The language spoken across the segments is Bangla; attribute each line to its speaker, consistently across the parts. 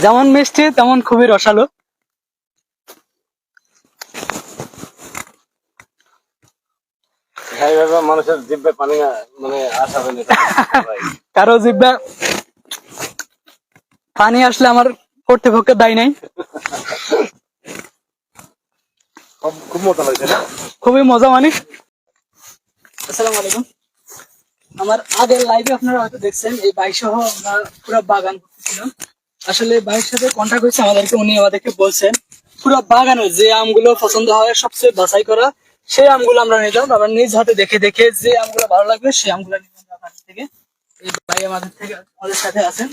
Speaker 1: যেমন মিষ্টি তেমন খুবই রসালো।
Speaker 2: হ্যাঁ মানুষের জিভে পানি মানে আসাবে
Speaker 1: কারও জিব্বা পানি আসলে আমার কর্তৃপক্ষের দায় নাই।
Speaker 2: খুব- মজা লাগছে না?
Speaker 1: খুবই মজা মানে। আসসালামু আলাইকুম। আমার আগের লাইভে আপনারা হয়তো দেখছেন এই বাইক সহ আমরা পুরো বাগান করতেছিলাম আসলে ভাইয়ের সাথে কন্ট্যাক্ট হয়েছে আমাদেরকে উনি আমাদেরকে বলছেন পুরো বাগানের যে আমগুলো পছন্দ হয় সবচেয়ে বাছাই করা সেই আমগুলো আমরা নিলাম আমরা নিজ হাতে দেখে দেখে যে আমগুলো ভালো লাগবে সেই আমগুলো নিলাম আপনার থেকে এই ভাই আমাদের থেকে আমাদের সাথে আছেন।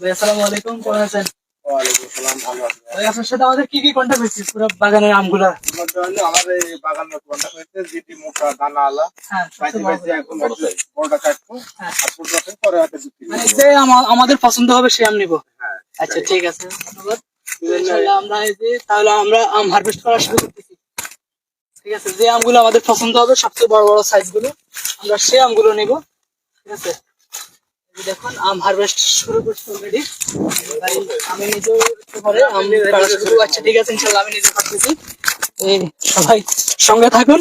Speaker 1: ভাই আসসালামু আলাইকুম কেমন আছেন? ভাই। আপনার সাথে আমাদের কি কি কন্ট্যাক্ট হয়েছে পুরো বাগানের আমগুলা?
Speaker 2: মধ্যে হলো আমার এই বাগান কন্টাক্ট হয়েছে যেটি মোটা দানা আলা।
Speaker 1: হ্যাঁ
Speaker 2: পাইতে
Speaker 1: সবচেয়ে
Speaker 2: পাইতে
Speaker 1: ভালো।
Speaker 2: এখন বড়টা কাটবো
Speaker 1: হ্যাঁ।
Speaker 2: আর ছোট আছে পরে হাতে বিক্রি
Speaker 1: মানে
Speaker 2: করব।
Speaker 1: যে আমা- আমাদের পছন্দ হবে সে আম নিবো। আচ্ছা ঠিক আছে ধন্যবাদ। ইনশাআল্লাহ আমরা এই যে তাহলে আমরা আম হারভেস্ট করা শুরু করতেছি। ঠিক আছে যে আমগুলো আমাদের পছন্দ হবে সবচেয়ে বড় বড় সাইজগুলো আমরা আমগুলো নিব। ঠিক আছে? দেখুন আম হারভেস্ট শুরু করছি অলরেডি আমি নিজেও একটু পরে আম কাটা শুরু আচ্ছা ঠিক আছে ইনশাআল্লাহ আমি নিজে কাটতেছি এই সবাই সঙ্গে থাকুন।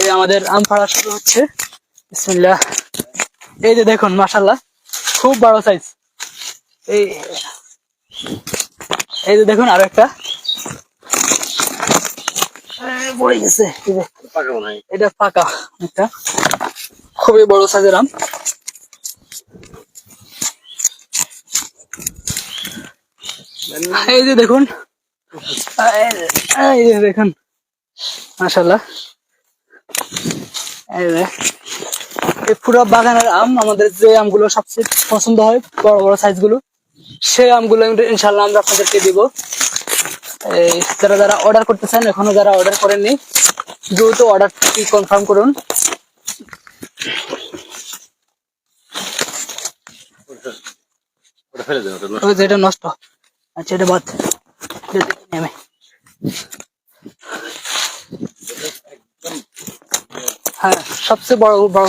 Speaker 1: এই আমাদের আম ফাড়া শুরু হচ্ছে। বিসমিল্লাহ। এই যে দেখুন মাশাল্লাহ খুব বড় সাইজ এই এই যে দেখুন আরও একটা। এই পড়ে গেছে। এটা পাকা একটা। খুবই বড় সাইজের আম। এই যে দেখুন। এই যে- দেখুন। মাশাল্লাহ এই যে এই পুরো বাগানের আম আমাদের যে আমগুলো সবচেয়ে পছন্দ হয় বড় বড় সাইজ সেই আমগুলো ইনশাল্লাহ আমরা আপনাদেরকে দিব। এই যারা যারা অর্ডার করতে চান এখনও যারা অর্ডার করেননি দ্রুত অর্ডারটি কনফার্ম করুন। এটা নষ্ট। আচ্ছা এটা বাদ। হ্যাঁ সবচেয়ে বড় বড়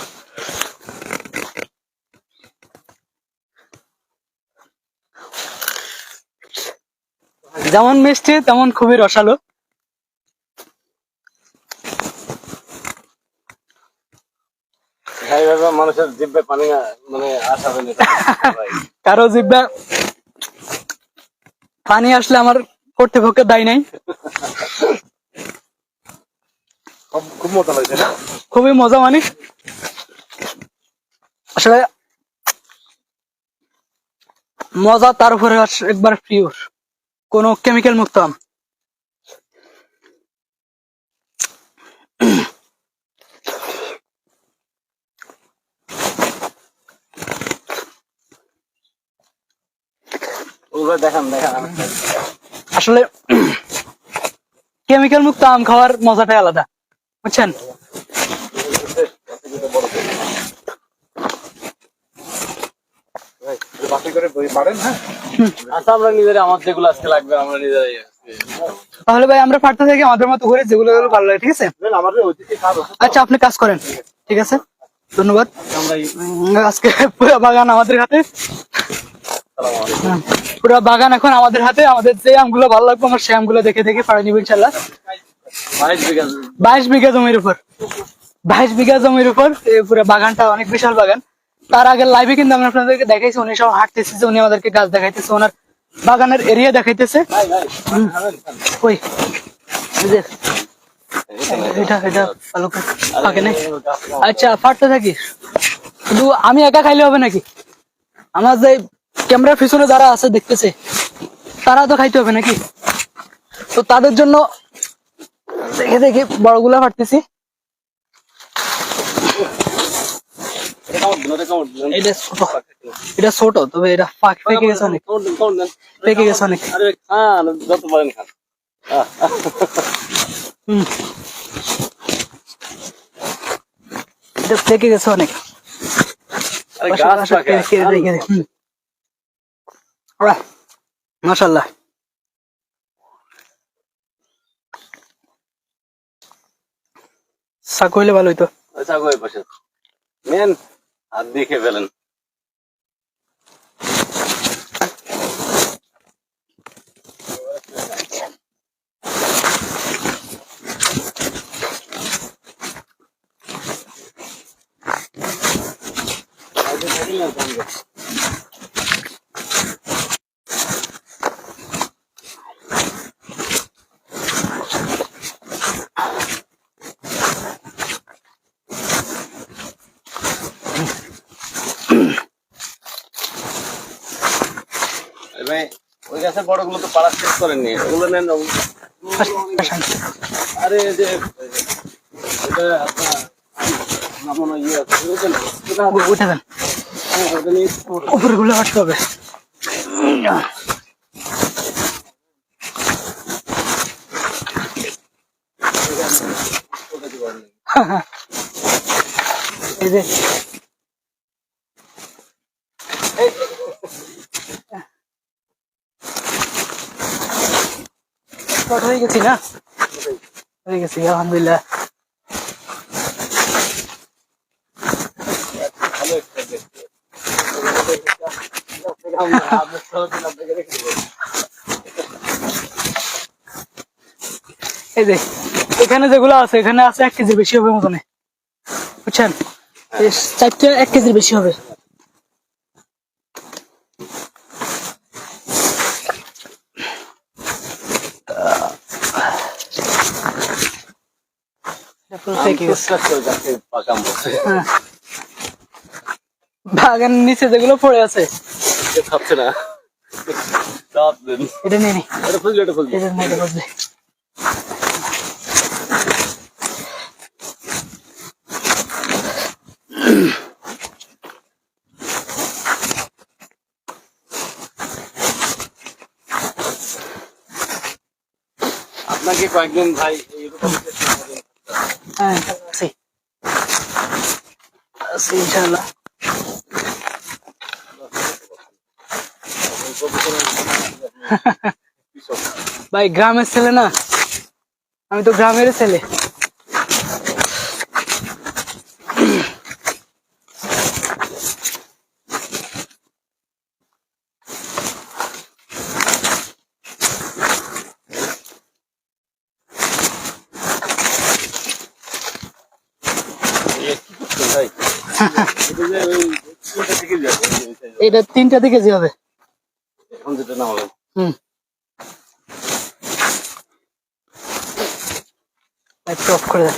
Speaker 1: যেমন মিষ্টি তেমন খুবই রসালো।
Speaker 2: হ্যাঁ, মানুষের জিভে পানি মানে ভাই
Speaker 1: কারও জিব্বা পানি আসলে আমার কর্তৃপক্ষের দায় নাই।
Speaker 2: খুব- মজা লাগছে না?
Speaker 1: খুবই মজা মানে। আসলে মজা তার উপরে আস- একবার পিওর কোনো কেমিক্যাল মুক্ত আম।
Speaker 2: দেখান দেখান
Speaker 1: আসলে কেমিক্যাল মুক্ত আম খাওয়ার মজাটাই আলাদা বুঝছেন
Speaker 2: ভাই, একটু বাকি করে বই পারেন হ্যাঁ? আচ্ছা আমরা নিজেরা আমার যেগুলো আজকে লাগবে আমরা নিজেরাই
Speaker 1: তাহলে ভাই আমরা পারতে থাকি আমাদের মতো করে যেগুলো ভালো লাগে ঠিক আছে? আচ্ছা আপনি কাজ করেন ঠিক আছে? ধন্যবাদ। আজকে পুরো বাগান আমাদের হাতে। পুরো বাগান এখন আমাদের হাতে। আমাদের যে আমগুলো ভালো লাগবে আমার সেই আমগুলো দেখে দেখে পাড়ে নিব ইনশাল্লাহ
Speaker 2: বাইশ বিঘা
Speaker 1: জমির উপর। বাইশ বিঘা জমির উপর পুরো বাগানটা অনেক বিশাল বাগান। তার আগে লাইভে কিন্তু আমি আপনাদেরকে দেখাইছি, উনি সব হাঁটতেছে, উনি আমাদেরকে গাছ দেখাইতেছে, ওনার বাগানের এরিয়া দেখাইতেছে। আচ্ছা ফাটতে থাকি। শুধু আমি একা খাইলে হবে নাকি? আমার যে ক্যামেরার পিছনে যারা আছে দেখতেছে, তারা তো খাইতে হবে নাকি? তো তাদের জন্য দেখে দেখে বড়গুলা ফাটতেছি।
Speaker 2: এটা
Speaker 1: ছোট এটা ছোট তবে এটা পাক পেকে গেছে অনেক
Speaker 2: দিন।
Speaker 1: পেকে গেছে অনেক
Speaker 2: আরে খান, যত পারেন খান। আহ, আহ।
Speaker 1: হুম এটা পেকে গেছে অনেক। মাসাল্লাহ সাকু হইলে ভালো হইতো
Speaker 2: গো, এই পাশে। নেন, হাত দেখে ফেলেন। আরে ভাই, ওই গাছের বড়গুলো তো পাড়া শেষ করেননি। ওগুলো নেন আরে যে এটা আপনার ইয়ে আছে ওটা
Speaker 1: দেন।
Speaker 2: হ্যাঁ,
Speaker 1: উপরে গুলো হাঁটতে হবে।
Speaker 2: দিতে পারেন।
Speaker 1: এই যে Start হয়ে গেছি না? হয়ে গেছি, আলহামদুলিল্লাহ। এই যে, এখানে যেগুলো আছে, এখানে আছে এক কেজির বেশি হবে মতনে। বুঝছেন? চারটে এক কেজির বেশি হবে এটা পুরো
Speaker 2: আম
Speaker 1: পেকে গেছে।
Speaker 2: টুকটাক করে যাচ্ছে পাকা আম বসে।
Speaker 1: হ্যাঁ। বাগানের নিচে যেগুলো পড়ে আছে।
Speaker 2: খাচ্ছে না।
Speaker 1: এটা নিয়ে নি।
Speaker 2: এটা ফুলবে এটা ফুলবে
Speaker 1: এটা বসবে
Speaker 2: আপনাকে কয়েকদিন ভাই এইরকম চেষ্টা করবেন।
Speaker 1: হ্যাঁ আছি আছি ইনশাআল্লাহ
Speaker 2: কৃষক।
Speaker 1: ভাই গ্রামের ছেলে না আমি তো গ্রামের ছেলে
Speaker 2: এ কি করছেন ভাই? এটা তিনটা
Speaker 1: দিকে কেজি হবে
Speaker 2: এখন যেটা না হবে
Speaker 1: হুম। একটু অফ করে দেন।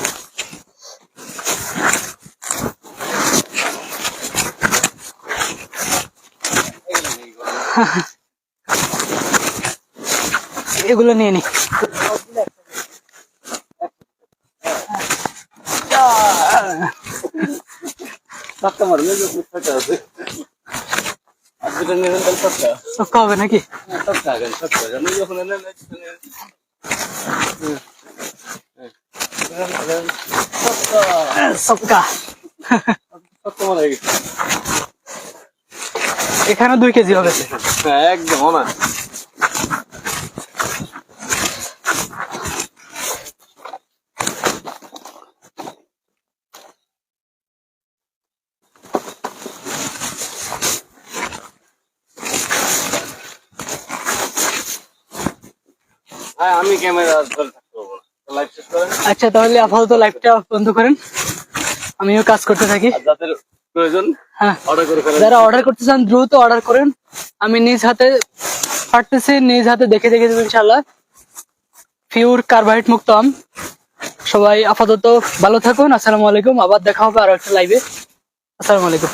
Speaker 1: এগুলো নিয়ে নি।
Speaker 2: মারবে আছে আর যেটা নেবেন তাহলে টাকা
Speaker 1: সব হবে নাকি?
Speaker 2: হ্যাঁ, আগে যখন।
Speaker 1: এখানে দুই কেজি হবে।
Speaker 2: হ্যাঁ একদম না আমি ক্যামেরা
Speaker 1: আচ্ছা তাহলে আপাতত লাইভটা বন্ধ করেন। আমিও কাজ করতে থাকি।
Speaker 2: প্রয়োজন
Speaker 1: হ্যাঁ। যারা অর্ডার করতে চান দ্রুত অর্ডার করেন। আমি নিজ হাতে পারতেছি নিজ হাতে দেখে দেখে দেবো ইনশাল্লাহ পিওর কার্বোহাইড্রেট মুক্ত আম। সবাই আপাতত ভালো থাকুন। আসসালামু আলাইকুম। আবার দেখা হবে আরও একটা লাইভে আসসালামু আলাইকুম।